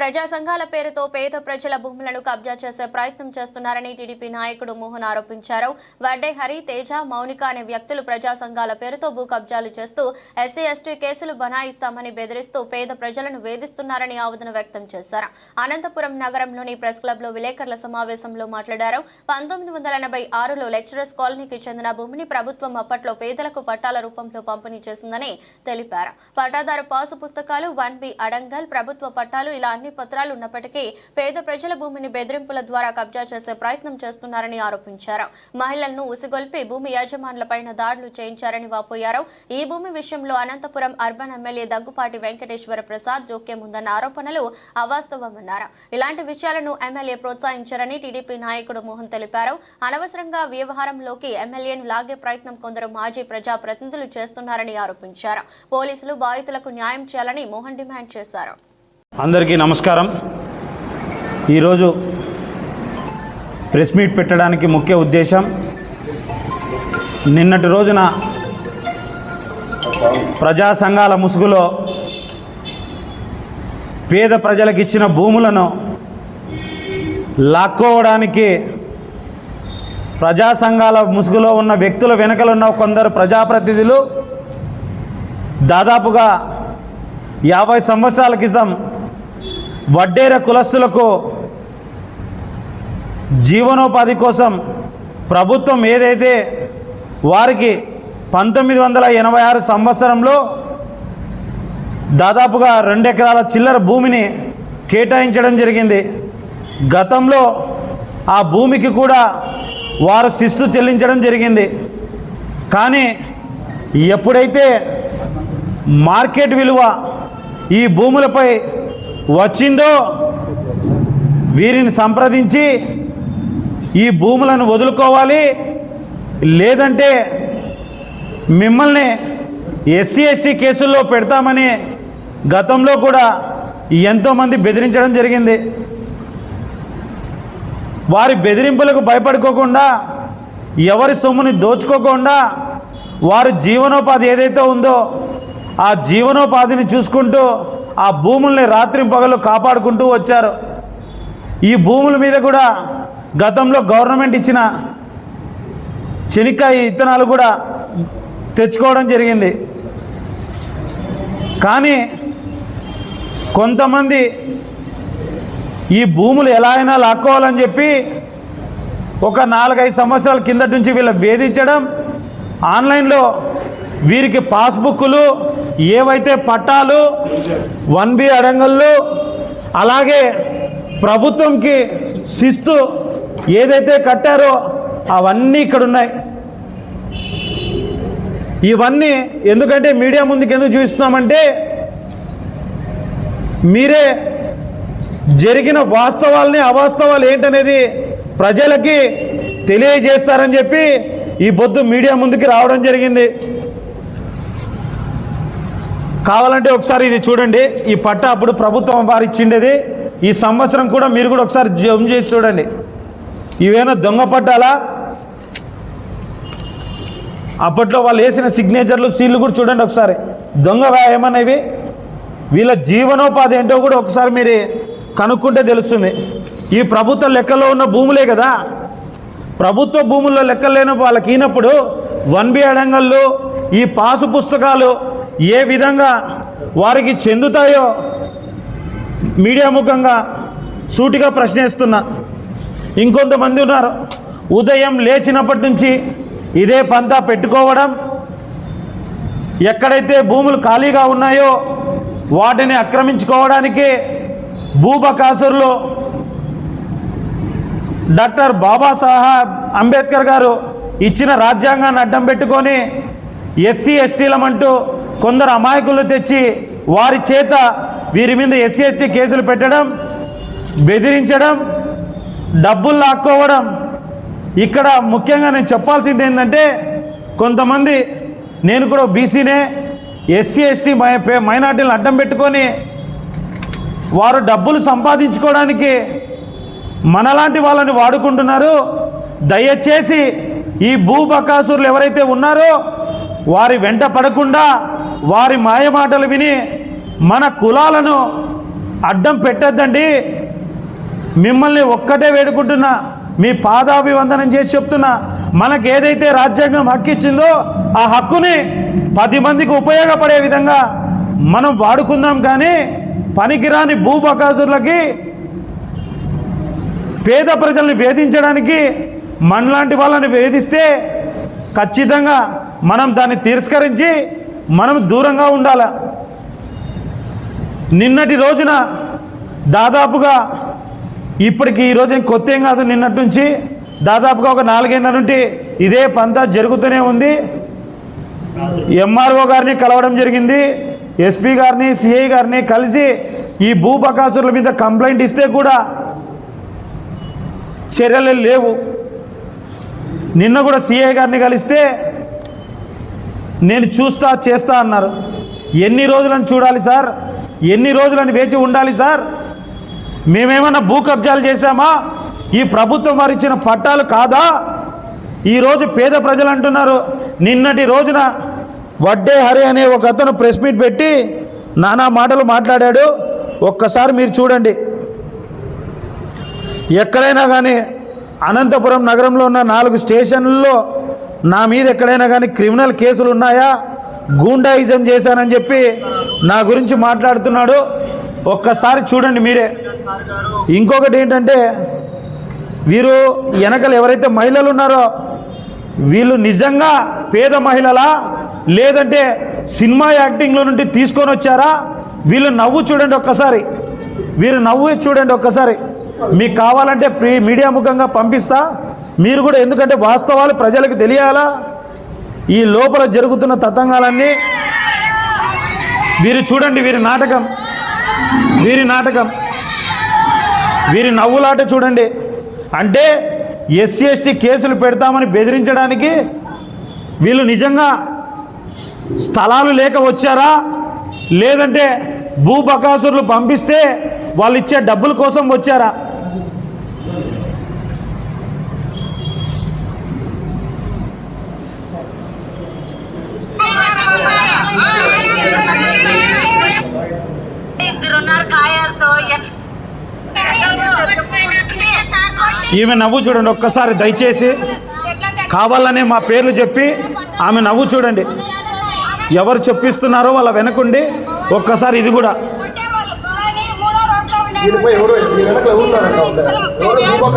ప్రజా సంఘాల పేరుతో పేద ప్రజల భూములను కబ్జా చేసే ప్రయత్నం చేస్తున్నారని టీడీపీ నాయకుడు మోహన్ ఆరోపించారు. వడ్డే హరి తేజ మౌనిక అనే వ్యక్తులు ప్రజా సంఘాల పేరుతో భూ కబ్జాలు చేస్తూ ఎస్సీ ఎస్టీ కేసులు బనాయిస్తామని బెదిరిస్తూ పేద ప్రజలను వేధిస్తున్నారని ఆవేదన వ్యక్తం చేశారు. అనంతపురం నగరంలోని ప్రెస్ క్లబ్లో విలేకరుల సమావేశంలో మాట్లాడారు. పంతొమ్మిది వందల ఎనభై ఆరులో లెక్చరర్స్ కాలనీకి చెందిన భూమిని ప్రభుత్వం అప్పట్లో పేదలకు పట్టాల రూపంలో పంపిణీ చేసిందని తెలిపారు. పట్టాదారు పాసు పుస్తకాలు వన్ బి అడంగల్ ప్రభుత్వ పట్టాలు ఇలా అన్ని పత్రాలు ఉన్నప్పటికీ పేద ప్రజల భూమిని బెదిరింపుల ద్వారా కబ్జా చేసే ప్రయత్నం చేస్తున్నారని ఆరోపించారు. మహిళలను ఉసిగొల్పి భూమి యజమానులపైన దాడులు చేయించారని వాపోయారు. ఈ భూమి విషయంలో అనంతపురం అర్బన్ ఎమ్మెల్యే దగ్గుపాటి వెంకటేశ్వర ప్రసాద్ జోక్యం ఉందన్న ఆరోపణలు అవాస్తవమన్నారు. ఇలాంటి విషయాలను ఎమ్మెల్యే ప్రోత్సహించారని టీడీపీ నాయకుడు మోహన్ తెలిపారు. అనవసరంగా వ్యవహారంలోకి ఎమ్మెల్యేను లాగే ప్రయత్నం కొందరు మాజీ ప్రజాప్రతినిధులు చేస్తున్నారని ఆరోపించారు. పోలీసులు బాధితులకు న్యాయం చేయాలని మోహన్ డిమాండ్ చేశారు. అందరికీ నమస్కారం. ఈరోజు ప్రెస్ మీట్ పెట్టడానికి ముఖ్య ఉద్దేశం నిన్నటి రోజున ప్రజా సంఘాల ముసుగులో పేద ప్రజలకు ఇచ్చిన భూములను లాక్కోవడానికి ప్రజా సంఘాల ముసుగులో ఉన్న వ్యక్తుల వెనుకలున్న కొందరు ప్రజాప్రతినిధులు దాదాపుగా యాభై సంవత్సరాల క్రితం వడ్డేర కులస్తులకు జీవనోపాధి కోసం ప్రభుత్వం ఏదైతే వారికి పంతొమ్మిది వందల ఎనభై ఆరు సంవత్సరంలో దాదాపుగా రెండు ఎకరాల చిల్లర భూమిని కేటాయించడం జరిగింది. గతంలో ఆ భూమికి కూడా వారు శిస్తు చెల్లించడం జరిగింది. కానీ ఎప్పుడైతే మార్కెట్ విలువ ఈ భూములపై వచ్చిందో వీరిని సంప్రదించి ఈ భూములను వదులుకోవాలి. లేదంటే మిమ్మల్ని ఎస్సీ ఎస్టీ కేసుల్లో పెడతామని గతంలో కూడా ఎంతోమంది బెదిరించడం జరిగింది. వారి బెదిరింపులకు భయపడుకోకుండా ఎవరి సొమ్ముని దోచుకోకుండా వారి జీవనోపాధి ఏదైతే ఉందో ఆ జీవనోపాధిని చూసుకుంటూ ఆ భూముల్ని రాత్రి పగలు కాపాడుకుంటూ వచ్చారు. ఈ భూముల మీద కూడా గతంలో గవర్నమెంట్ ఇచ్చిన చెనిక్కాయ ఇత్తనాలు కూడా తెచ్చుకోవడం జరిగింది. కానీ కొంతమంది ఈ భూములు ఎలా అయినా లాక్కోవాలని చెప్పి ఒక నాలుగైదు సంవత్సరాల కిందటి నుంచి వీళ్ళు వేధించడం ఆన్లైన్లో వీరికి పాస్బుక్లు ఏవైతే పట్టాలు వన్ బి అడంగళ్ళు అలాగే ప్రభుత్వంకి శిస్తు ఏదైతే కట్టారో అవన్నీ ఇక్కడ ఉన్నాయి ఇవన్నీ ఎందుకంటే మీడియా ముందుకు ఎందుకు చూపిస్తున్నామంటే మీరే జరిగిన వాస్తవాల్ని అవాస్తవాలు ఏంటనేది ప్రజలకి తెలియజేస్తారని చెప్పి ఈ పొద్దు మీడియా ముందుకి రావడం జరిగింది. కావాలంటే ఒకసారి ఇది చూడండి. ఈ పట్ట అప్పుడు ప్రభుత్వం వారు ఇచ్చిండేది ఈ సంవత్సరం కూడా మీరు కూడా ఒకసారి జమ్ చేసి చూడండి. ఇవేనా దొంగ పట్టాలా? అప్పట్లో వాళ్ళు వేసిన సిగ్నేచర్లు సీళ్ళు కూడా చూడండి ఒకసారి. దొంగ ఏమన్నా వీళ్ళ జీవనోపాధి ఏంటో కూడా ఒకసారి మీరు కనుక్కుంటే తెలుస్తుంది. ఈ ప్రభుత్వ లెక్కలో ఉన్న భూములే కదా. ప్రభుత్వ భూముల్లో లెక్కలు లేనప్పుడు వాళ్ళకి ఈనప్పుడు వన్ బి అడంగళ్ళు ఈ పాసు పుస్తకాలు ఏ విధంగా వారికి చెందుతాయో మీడియా ముఖంగా సూటిగా ప్రశ్నిస్తున్నా ఇంకొంతమంది ఉన్నారు. ఉదయం లేచినప్పటి నుంచి ఇదే పంతా పెట్టుకోవడం ఎక్కడైతే భూములు ఖాళీగా ఉన్నాయో వాటిని ఆక్రమించుకోవడానికి భూబకాసురులో డాక్టర్ బాబాసాహెబ్ అంబేద్కర్ గారు ఇచ్చిన రాజ్యాంగాన్ని అడ్డం పెట్టుకొని ఎస్సీ ఎస్టీలమంటూ కొందరు అమాయకులు తెచ్చి వారి చేత వీరి మీద ఎస్సీ ఎస్టీ కేసులు పెట్టడం బెదిరించడం డబ్బులు లాక్కోవడం. ఇక్కడ ముఖ్యంగా నేను చెప్పాల్సింది ఏంటంటే కొంతమంది నేను కూడా బీసీనే ఎస్సీ ఎస్టీ మై మైనార్టీలను అడ్డం పెట్టుకొని వారు డబ్బులు సంపాదించుకోవడానికి మనలాంటి వాళ్ళని వాడుకుంటున్నారు. దయచేసి ఈ భూబకాసురులు ఎవరైతే ఉన్నారో వారి వెంట పడకుండా వారి మాయమాటలు విని మన కులాలను అడ్డం పెట్టద్దండి. మిమ్మల్ని ఒక్కటే వేడుకుంటున్నా మీ పాదాభివందనం చేసి చెప్తున్నా మనకు ఏదైతే రాజ్యాంగం హక్కు ఇచ్చిందో ఆ హక్కుని పది మందికి ఉపయోగపడే విధంగా మనం వాడుకుందాం. కానీ పనికిరాని భూబకాసులకి పేద ప్రజల్ని వేధించడానికి మనలాంటి వాళ్ళని వేధిస్తే ఖచ్చితంగా మనం దాన్ని తిరస్కరించి మనం దూరంగా ఉండాలా? నిన్నటి రోజున దాదాపుగా ఇప్పటికి ఈ రోజు కొత్త ఏం కాదు నిన్నటి నుంచి దాదాపుగా ఒక నాలుగేళ్ళ నుండి ఇదే పంత జరుగుతూనే ఉంది. ఎంఆర్ఓ గారిని కలవడం జరిగింది. ఎస్పీ గారిని సిఐ గారిని కలిసి ఈ భూ బకాసురుల మీద కంప్లైంట్ ఇస్తే కూడా చర్యలు లేవు. నిన్న కూడా సిఐ గారిని కలిస్తే నేను చూస్తా చేస్తా అన్నారు. ఎన్ని రోజులను చూడాలి సార్? ఎన్ని రోజులను వేచి ఉండాలి సార్? మేమేమైనా భూ కబ్జాలు చేశామా? ఈ ప్రభుత్వం వారు ఇచ్చిన పట్టాలు కాదా? ఈరోజు పేద ప్రజలు అంటున్నారు నిన్నటి రోజున వడ్డే హరి అనే ఒక అతను ప్రెస్ మీట్ పెట్టి నానా మాటలు మాట్లాడాడు. ఒక్కసారి మీరు చూడండి. ఎక్కడైనా కానీ అనంతపురం నగరంలో ఉన్న నాలుగు స్టేషన్లలో నా మీద ఎక్కడైనా కానీ క్రిమినల్ కేసులు ఉన్నాయా? గూండాయిజం చేశానని చెప్పి నా గురించి మాట్లాడుతున్నాడు. ఒక్కసారి చూడండి మీరే. ఇంకొకటి ఏంటంటే వీరు వెనకలు ఎవరైతే మహిళలు ఉన్నారో వీళ్ళు నిజంగా పేద మహిళలా? లేదంటే సినిమా యాక్టింగ్లో నుండి తీసుకొని వచ్చారా? వీళ్ళు నవ్వు చూడండి ఒక్కసారి. వీరు నవ్వు చూడండి ఒక్కసారి. మీకు కావాలంటే ప్రీ- మీడియా ముఖంగా పంపిస్తా. మీరు కూడా ఎందుకంటే వాస్తవాలు ప్రజలకు తెలియాలా? ఈ లోపల జరుగుతున్న తతంగాలన్నీ వీరు చూడండి వీరి నాటకం. వీరి నాటకం. వీరి నవ్వులాట చూడండి. అంటే ఎస్సీ ఎస్టీ కేసులు పెడతామని బెదిరించడానికి వీళ్ళు నిజంగా స్థలాలు లేక వచ్చారా? లేదంటే భూ బకాసురులు పంపిస్తే వాళ్ళు ఇచ్చే డబ్బుల కోసం వచ్చారా? ఉన్నారు గాయాలతో ఈమె నవ్వు చూడండి ఒక్కసారి దయచేసి. కావాలనే మా పేర్లు చెప్పి ఆమె నవ్వు చూడండి. ఎవరు చెప్పిస్తున్నారో వాళ్ళ వెనకుండి ఒక్కసారి ఇది కూడా. దీని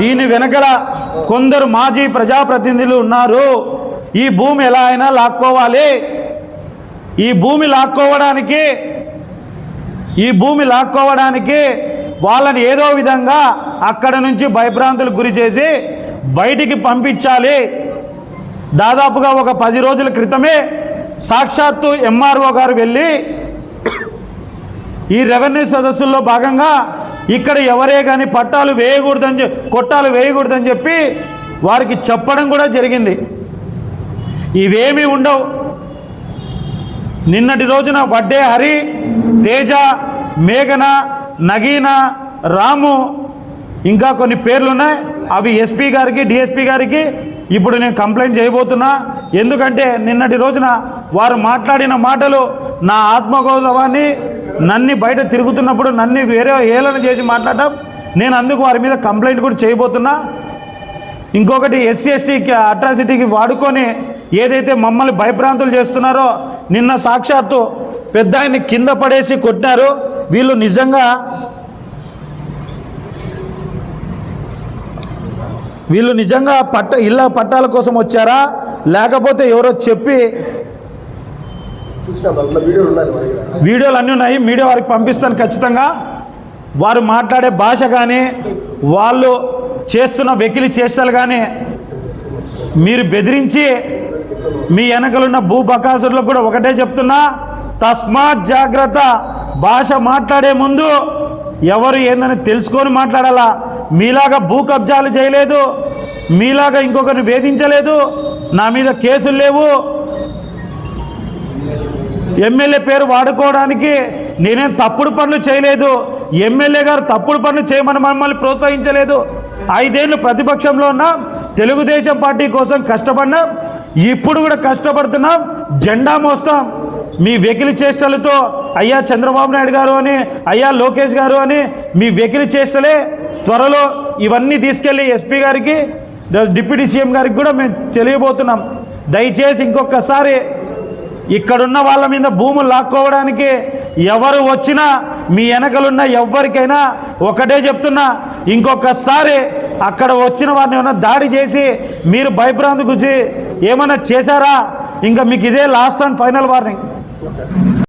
దీని వెనకల కొందరు మాజీ ప్రజాప్రతినిధులు ఉన్నారు. ఈ భూమి ఎలా అయినా లాక్కోవాలి. ఈ భూమి లాక్కోవడానికి ఈ భూమి లాక్కోవడానికి వాళ్ళని ఏదో విధంగా అక్కడ నుంచి భయభ్రాంతులకు గురి చేసి బయటికి పంపించాలి. దాదాపుగా ఒక పది రోజుల క్రితమే సాక్షాత్తు ఎంఆర్ఓ గారు వెళ్ళి ఈ రెవెన్యూ సదస్సుల్లో భాగంగా ఇక్కడ ఎవరే కానీ పట్టాలు వేయకూడదని కొట్టాలు వేయకూడదని చెప్పి వారికి చెప్పడం కూడా జరిగింది. ఇవేమీ ఉండవు. నిన్నటి రోజున వడ్డే హరి తేజ మేఘన నగీన రాము ఇంకా కొన్ని పేర్లు ఉన్నాయి అవి ఎస్పీ గారికి డిఎస్పీ గారికి ఇప్పుడు నేను కంప్లైంట్ చేయబోతున్నా. ఎందుకంటే నిన్నటి రోజున వారు మాట్లాడిన మాటలు నా ఆత్మగౌరవాన్ని నన్ను బయట తిరుగుతున్నప్పుడు నన్ను వేరే ఏలన చేసి మాట్లాడటం నేను అందుకు వారి మీద కంప్లైంట్ కూడా చేయబోతున్నా. ఇంకొకటి ఎస్సీ ఎస్టీకి అట్రాసిటీకి వాడుకొని ఏదైతే మమ్మల్ని భయభ్రాంతులు చేస్తున్నారో నిన్న సాక్షాత్తు పెద్ద ఆయన్ని కింద పడేసి కొట్టారు వీళ్ళు నిజంగా వీళ్ళు నిజంగా పట్ట ఇళ్ళ పట్టాల కోసం వచ్చారా? లేకపోతే ఎవరో చెప్పి వీడియోలు అన్నీ ఉన్నాయి మీడియా వారికి పంపిస్తాను ఖచ్చితంగా. వారు మాట్లాడే భాష కానీ వాళ్ళు చేస్తున్న వెకిలి చేష్టలు కానీ మీరు బెదిరించి మీ వెనకలున్న భూ బకాసురులకు కూడా ఒకటే చెప్తున్నా తస్మాత్ జాగ్రత్త భాష మాట్లాడే ముందు ఎవరు ఏందని తెలుసుకొని మాట్లాడాలా? మీలాగా భూ కబ్జాలు చేయలేదు మీలాగా ఇంకొకరిని వేధించలేదు నా మీద కేసులు లేవు. ఎమ్మెల్యే పేరు వాడుకోవడానికి నేనేం తప్పుడు పనులు చేయలేదు. ఎమ్మెల్యే గారు తప్పుడు పనులు చేయమని మమ్మల్ని ప్రోత్సహించలేదు. ఐదేళ్ళు ప్రతిపక్షంలో ఉన్నాం తెలుగుదేశం పార్టీ కోసం కష్టపడినాం ఇప్పుడు కూడా కష్టపడుతున్నాం జెండా మోస్తాం. మీ వెకిలి చేష్టలతో అయ్యా చంద్రబాబు నాయుడు గారు అని అయ్యా లోకేష్ గారు అని మీ వెకిలి చేష్టలే త్వరలో ఇవన్నీ తీసుకెళ్ళి ఎస్పీ గారికి డిప్యూటీ సీఎం గారికి కూడా మేము తెలియబోతున్నాం. దయచేసి ఇంకొకసారి ఇక్కడున్న వాళ్ళ మీద భూములు లాక్కోవడానికి ఎవరు వచ్చినా మీ వెనకలున్న ఎవరికైనా ఒకటే చెప్తున్నా ఇంకొకసారి అక్కడ వచ్చిన వారిని ఏమైనా దాడి చేసి మీరు భయభ్రాంతి గురించి ఏమైనా చేశారా? ఇంకా మీకు ఇదే last and final warning Look